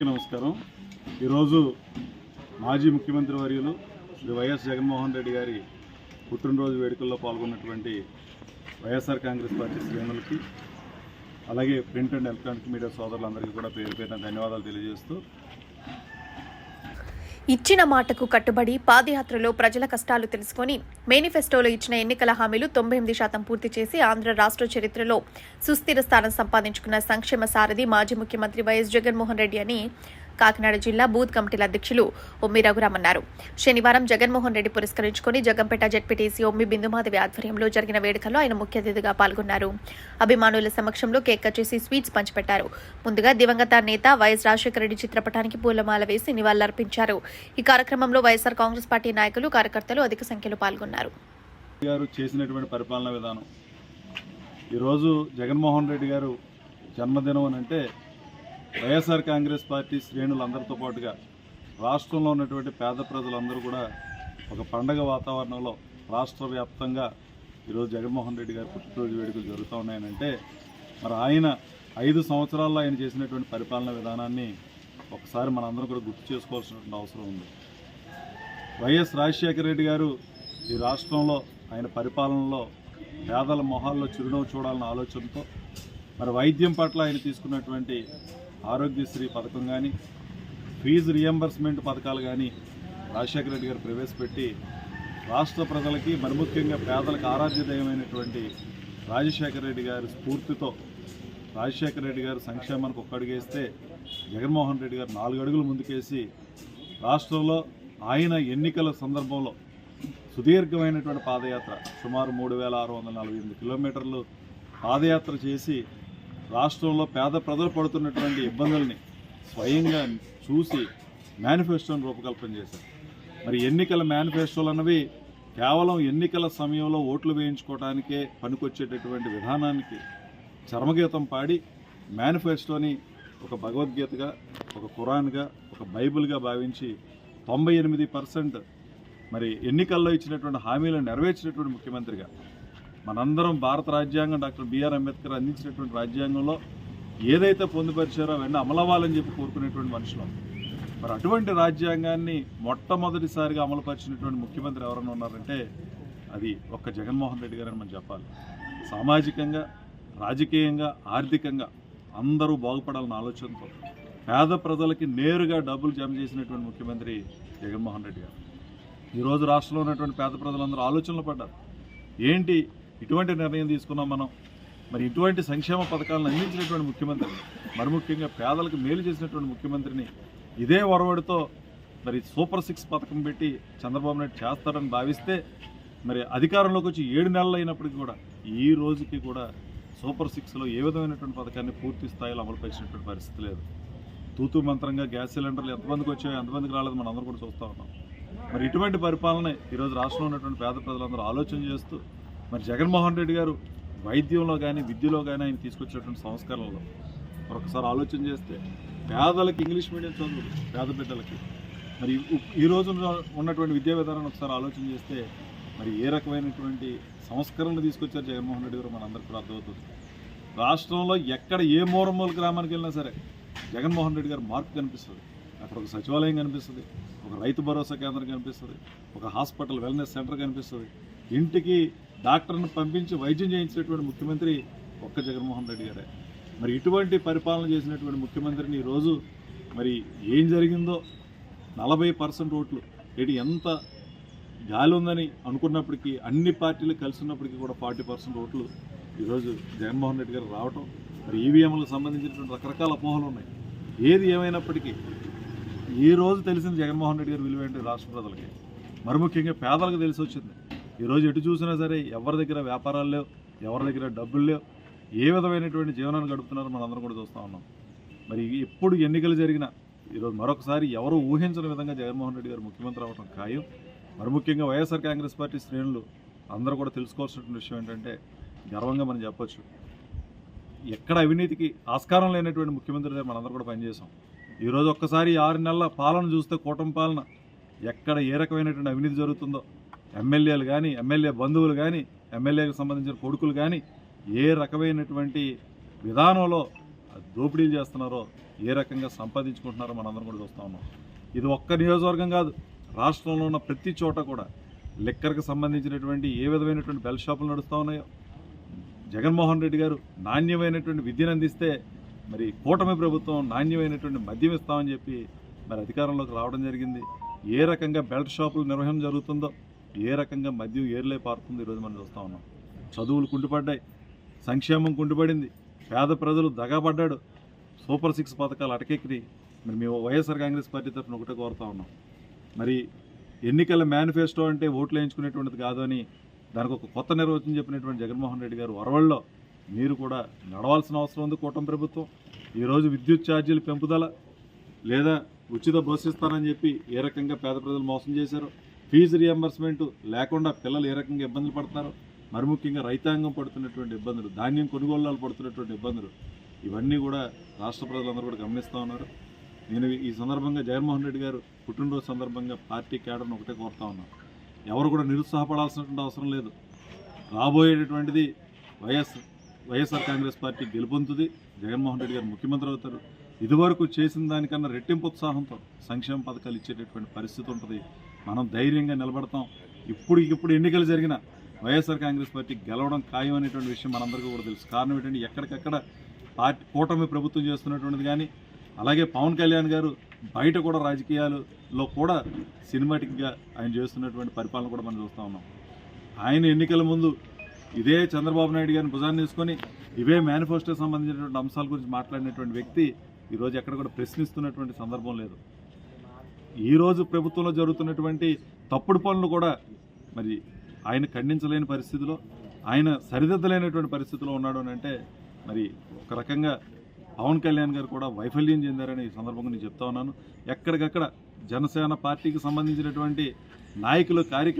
నమస్కారం. ఈరోజు మాజీ ముఖ్యమంత్రి వర్యులు శ్రీ వైఎస్ జగన్మోహన్ రెడ్డి గారి పుట్టినరోజు వేడుకల్లో పాల్గొన్నటువంటి వైఎస్ఆర్ కాంగ్రెస్ పార్టీ శ్రేణులకి అలాగే ప్రింట్ అండ్ ఎలక్ట్రానిక్ మీడియా సోదరులందరికీ కూడా పేరు పేరున ధన్యవాదాలు తెలియజేస్తూ ఇచ్చిన మాటకు కట్టుబడి పాదయాత్రలో ప్రజల కష్టాలు తెలుసుకొని మేనిఫెస్టోలో ఇచ్చిన ఎన్నికల హామీలు తొంభై ఎనిమిది శాతం పూర్తి చేసి ఆంధ్ర రాష్ట్ర చరిత్రలో సుస్థిర స్థానం సంపాదించుకున్న సంక్షేమ సారథి మాజీ ముఖ్యమంత్రి వైఎస్ జగన్మోహన్ రెడ్డి అని కాకినాడ జిల్లా బూత్ కమిటీల అధ్యక్షులు ఒమ్మి రఘురామ్ అన్నారు శనివారం జగన్మోహన్ రెడ్డి పురస్కరించుకుని జగంపేట జడ్పీటీసీ ఒమ్మి బిందుమాధవి ఆధ్వర్యంలో జరిగిన వేడుకల్లో ఆయన ముఖ్య అతిథిగా పాల్గొన్నారు. అభిమానుల సమక్షంలో కేక్ కట్ చేసి స్వీట్స్ పంచిపెట్టారు. ముందుగా దివంగత నేత వైఎస్ రాజశేఖర రెడ్డి చిత్రపటానికి పూలమాల వేసి నివాళులర్పించారు. ఈ కార్యక్రమంలో వైఎస్ఆర్ కాంగ్రెస్ పార్టీ నాయకులు కార్యకర్తలు అధిక సంఖ్యలో పాల్గొన్నారు. గారు చేసినటువంటి విధానం. ఈరోజు జగన్మోహన్ రెడ్డి గారు జన్మదినం అని అంటే వైఎస్ఆర్ కాంగ్రెస్ పార్టీ శ్రేణులందరితో పాటుగా రాష్ట్రంలో ఉన్నటువంటి పేద ప్రజలందరూ కూడా ఒక పండగ వాతావరణంలో రాష్ట్ర వ్యాప్తంగా ఈరోజు జగన్మోహన్ రెడ్డి గారి పుట్టినరోజు వేడుకలు జరుగుతూ ఉన్నాయనంటే మరి ఆయన ఐదు సంవత్సరాల్లో ఆయన చేసినటువంటి పరిపాలన విధానాన్ని ఒకసారి మనందరం కూడా గుర్తు చేసుకోవాల్సినటువంటి అవసరం ఉంది. వైఎస్ రాజశేఖర రెడ్డి గారు ఈ రాష్ట్రంలో ఆయన పరిపాలనలో పేదల మొహాల్లో చిరునవ్వు చూడాలన్న ఆలోచనతో మరి వైద్యం పట్ల ఆయన తీసుకున్నటువంటి ఆరోగ్యశ్రీ పథకం కానీ ఫీజు రియంబర్స్మెంట్ పథకాలు కానీ రాజశేఖర రెడ్డి గారు ప్రవేశపెట్టి రాష్ట్ర ప్రజలకి మరి ముఖ్యంగా పేదలకు ఆరాధ్యదయమైనటువంటి రాజశేఖర రెడ్డి గారి స్ఫూర్తితో రాజశేఖర రెడ్డి గారు సంక్షేమానికి ఒక్క అడుగేస్తే జగన్మోహన్ రెడ్డి గారు నాలుగు అడుగులు ముందుకేసి రాష్ట్రంలో ఆయన ఎన్నికల సందర్భంలో సుదీర్ఘమైనటువంటి పాదయాత్ర సుమారు మూడు వేల ఆరు వందల నలభై ఎనిమిది కిలోమీటర్లు పాదయాత్ర చేసి రాష్ట్రంలో పేద ప్రజలు పడుతున్నటువంటి ఇబ్బందుల్ని స్వయంగా చూసి మేనిఫెస్టోని రూపకల్పన చేశారు. మరి ఎన్నికల మేనిఫెస్టోలు అన్నవి కేవలం ఎన్నికల సమయంలో ఓట్లు వేయించుకోవడానికే పనికొచ్చేటటువంటి విధానానికి చర్మగీతం పాడి మేనిఫెస్టోని ఒక భగవద్గీతగా ఒక ఖురాన్గా ఒక బైబిల్గా భావించి తొంభై ఎనిమిది పర్సెంట్ మరి ఎన్నికల్లో ఇచ్చినటువంటి హామీలను నెరవేర్చినటువంటి ముఖ్యమంత్రిగా మనందరం భారత రాజ్యాంగం డాక్టర్ బిఆర్ అంబేద్కర్ అందించినటువంటి రాజ్యాంగంలో ఏదైతే పొందుపరిచారో అవన్నీ అమలవ్వాలని చెప్పి కోరుకునేటువంటి మనుషులు. మరి అటువంటి రాజ్యాంగాన్ని మొట్టమొదటిసారిగా అమలుపరిచినటువంటి ముఖ్యమంత్రి ఎవరైనా ఉన్నారంటే అది ఒక్క జగన్మోహన్ రెడ్డి గారని మనం చెప్పాలి. సామాజికంగా రాజకీయంగా ఆర్థికంగా అందరూ బాగుపడాలన్న ఆలోచనతో పేద ప్రజలకి నేరుగా డబ్బులు జమ చేసినటువంటి ముఖ్యమంత్రి జగన్మోహన్ రెడ్డి గారు. ఈరోజు రాష్ట్రంలో ఉన్నటువంటి పేద ప్రజలందరూ ఆలోచనలు పడ్డారు. ఏంటి ఇటువంటి నిర్ణయం తీసుకున్నాం మనం. మరి ఇటువంటి సంక్షేమ పథకాలను అందించినటువంటి ముఖ్యమంత్రి మరి ముఖ్యంగా పేదలకు మేలు చేసినటువంటి ముఖ్యమంత్రిని ఇదే ఒరవడితో మరి సూపర్ సిక్స్ పథకం పెట్టి చంద్రబాబు నాయుడు చేస్తారని భావిస్తే మరి అధికారంలోకి వచ్చి ఏడు నెలలు అయినప్పటికీ కూడా ఈ రోజుకి కూడా సూపర్ సిక్స్లో ఏ విధమైనటువంటి పథకాన్ని పూర్తి స్థాయిలో అమలుపరిచినటువంటి పరిస్థితి లేదు. తూతూ మంత్రంగా గ్యాస్ సిలిండర్లు ఎంతమందికి వచ్చాయో ఎంతమందికి రాలేదు మనం అందరూ కూడా చూస్తూ ఉన్నాం. మరి ఇటువంటి పరిపాలన ఈరోజు రాష్ట్రంలో ఉన్నటువంటి పేద ప్రజలందరూ ఆలోచన చేస్తూ మరి జగన్మోహన్ రెడ్డి గారు వైద్యంలో కానీ విద్యలో కానీ ఆయన తీసుకొచ్చినటువంటి సంస్కరణలో మరొకసారి ఆలోచన చేస్తే పేదలకు ఇంగ్లీష్ మీడియం చదువులు పేద బిడ్డలకి. మరి ఈ రోజు ఉన్నటువంటి విద్యా విధానాన్ని ఒకసారి ఆలోచన చేస్తే మరి ఏ రకమైనటువంటి సంస్కరణలు తీసుకొచ్చారు జగన్మోహన్ రెడ్డి గారు మనందరికీ కూడా అర్థమవుతుంది. రాష్ట్రంలో ఎక్కడ ఏ మూరమూల గ్రామానికి వెళ్ళినా సరే జగన్మోహన్ రెడ్డి గారు మార్పు కనిపిస్తుంది. అక్కడ ఒక సచివాలయం కనిపిస్తుంది ఒక రైతు భరోసా కేంద్రం కనిపిస్తుంది ఒక హాస్పిటల్ వెల్నెస్ సెంటర్ కనిపిస్తుంది. ఇంటికి డాక్టర్ని పంపించి వైద్యం చేయించినటువంటి ముఖ్యమంత్రి ఒక్క జగన్మోహన్ రెడ్డి గారే. మరి ఇటువంటి పరిపాలన చేసినటువంటి ముఖ్యమంత్రిని ఈరోజు మరి ఏం జరిగిందో నలభై పర్సెంట్ ఓట్లు ఏంటి ఎంత గాలి ఉందని అనుకున్నప్పటికీ అన్ని పార్టీలు కలిసినప్పటికీ కూడా ఫార్టీ పర్సెంట్ ఓట్లు ఈరోజు జగన్మోహన్ రెడ్డి గారు రావటం మరి ఈవీఎంలకు సంబంధించినటువంటి రకరకాల అపోహలు ఉన్నాయి. ఏది ఏమైనప్పటికీ ఈ రోజు తెలిసింది జగన్మోహన్ రెడ్డి గారు విలువ ఏంటి రాష్ట్ర ప్రజలకి. మరి ముఖ్యంగా పేదలకు తెలిసి వచ్చింది ఈరోజు ఎటు చూసినా సరే ఎవరి దగ్గర వ్యాపారాలు లేవు ఎవరి దగ్గర డబ్బులు లేవు ఏ విధమైనటువంటి జీవనాన్ని గడుపుతున్నారో మనందరం కూడా చూస్తూ ఉన్నాం. మరి ఎప్పుడు ఎన్నికలు జరిగినా ఈరోజు మరొకసారి ఎవరు ఊహించని విధంగా జగన్మోహన్ రెడ్డి గారు ముఖ్యమంత్రి అవ్వడం ఖాయం. మరి ముఖ్యంగా వైఎస్ఆర్ కాంగ్రెస్ పార్టీ శ్రేణులు అందరూ కూడా తెలుసుకోవాల్సినటువంటి విషయం ఏంటంటే గర్వంగా మనం చెప్పొచ్చు. ఎక్కడ అవినీతికి ఆస్కారం లేనటువంటి ముఖ్యమంత్రి గారు మనందరూ కూడా పనిచేసాం ఈరోజు ఒక్కసారి ఆరు నెలల పాలన చూస్తే కూటమి పాలన ఎక్కడ ఏ రకమైనటువంటి అవినీతి జరుగుతుందో ఎమ్మెల్యేలు కానీ ఎమ్మెల్యే బంధువులు కానీ ఎమ్మెల్యేకి సంబంధించిన కొడుకులు కానీ ఏ రకమైనటువంటి విధానంలో దోపిడీలు చేస్తున్నారో ఏ రకంగా సంపాదించుకుంటున్నారో మనందరం కూడా చూస్తూ ఉన్నాం. ఇది ఒక్క నియోజకవర్గం కాదు రాష్ట్రంలో ఉన్న ప్రతి చోట కూడా లిక్కర్కి సంబంధించినటువంటి ఏ విధమైనటువంటి బెల్ షాపులు నడుస్తూ ఉన్నాయో జగన్మోహన్ రెడ్డి గారు నాణ్యమైనటువంటి విద్యను అందిస్తే మరి కూటమి ప్రభుత్వం నాణ్యమైనటువంటి మద్యం ఇస్తామని చెప్పి మరి అధికారంలోకి రావడం జరిగింది. ఏ రకంగా బెల్ట్ షాపులు నిర్వహణ జరుగుతుందో ఏ రకంగా మద్యం ఏర్లే పారుతుంది ఈరోజు మనం చూస్తూ ఉన్నాం. చదువులు కుంటుపడ్డాయి. సంక్షేమం కుంటుపడింది. పేద ప్రజలు దగాపడ్డాడు. సూపర్ సిక్స్ పథకాలు అటకెక్కి మరి మేము వైఎస్ఆర్ కాంగ్రెస్ పార్టీ తరఫున ఒకటే కోరుతా ఉన్నాం. మరి ఎన్నికల మేనిఫెస్టో అంటే ఓట్లు వేయించుకునేటువంటిది కాదు అని దానికి ఒక కొత్త నిర్వచనం చెప్పినటువంటి జగన్మోహన్ రెడ్డి గారు వరవల్లో మీరు కూడా నడవాల్సిన అవసరం ఉంది కూటమి ప్రభుత్వం. ఈరోజు విద్యుత్ ఛార్జీలు పెంపుదల లేదా ఉచిత బస్సు ఇస్తారని చెప్పి ఏ రకంగా పేద ప్రజలు మోసం చేశారు? ఫీజు రియంబర్స్మెంట్ లేకుండా పిల్లలు ఏ రకంగా ఇబ్బందులు పడుతున్నారు? మరి ముఖ్యంగా రైతాంగం పడుతున్నటువంటి ఇబ్బందులు ధాన్యం కొనుగోళ్ళు పడుతున్నటువంటి ఇబ్బందులు ఇవన్నీ కూడా రాష్ట్ర ప్రజలందరూ కూడా గమనిస్తూ ఉన్నారు. నేను ఈ సందర్భంగా జగన్మోహన్ రెడ్డి గారు పుట్టినరోజు సందర్భంగా పార్టీ కేడర్ను ఒకటే కోరుతా ఉన్నాను ఎవరు కూడా నిరుత్సాహపడాల్సినటువంటి అవసరం లేదు. రాబోయేటటువంటిది వైఎస్ వైఎస్ఆర్ కాంగ్రెస్ పార్టీ గెలుపొందుతుంది. జగన్మోహన్ రెడ్డి గారు ముఖ్యమంత్రి అవుతారు. ఇదివరకు చేసిన దానికన్నా రెట్టింపు ఉత్సాహంతో సంక్షేమ పథకాలు ఇచ్చేటటువంటి పరిస్థితి ఉంటుంది. మనం ధైర్యంగా నిలబడతాం. ఇప్పుడు ఇప్పుడు ఎన్నికలు జరిగిన వైఎస్ఆర్ కాంగ్రెస్ పార్టీ గెలవడం ఖాయం అనేటువంటి విషయం మనందరికీ కూడా తెలుసు. కారణం ఏంటంటే ఎక్కడికక్కడ పార్టీ కూటమి ప్రభుత్వం చేస్తున్నటువంటిది కానీ అలాగే పవన్ కళ్యాణ్ గారు బయట కూడా రాజకీయాలలో కూడా సినిమాటిక్గా ఆయన చేస్తున్నటువంటి పరిపాలన కూడా మనం చూస్తూ ఉన్నాం. ఆయన ఎన్నికల ముందు ఇదే చంద్రబాబు నాయుడు గారిని భుజాన్ని తీసుకొని ఇవే మేనిఫెస్టోకి సంబంధించినటువంటి అంశాల గురించి మాట్లాడినటువంటి వ్యక్తి ఈరోజు ఎక్కడ కూడా ప్రశ్నిస్తున్నటువంటి సందర్భం లేదు. ఈరోజు ప్రభుత్వంలో జరుగుతున్నటువంటి తప్పుడు పనులు కూడా మరి ఆయన ఖండించలేని పరిస్థితిలో ఆయన సరిదిద్దలేనటువంటి పరిస్థితిలో ఉన్నాడు అని అంటే మరి ఒక రకంగా పవన్ కళ్యాణ్ గారు కూడా వైఫల్యం చెందారని ఈ సందర్భంగా నేను చెప్తా ఉన్నాను. ఎక్కడికక్కడ జనసేన పార్టీకి సంబంధించినటువంటి నాయకులు కార్యక్రమం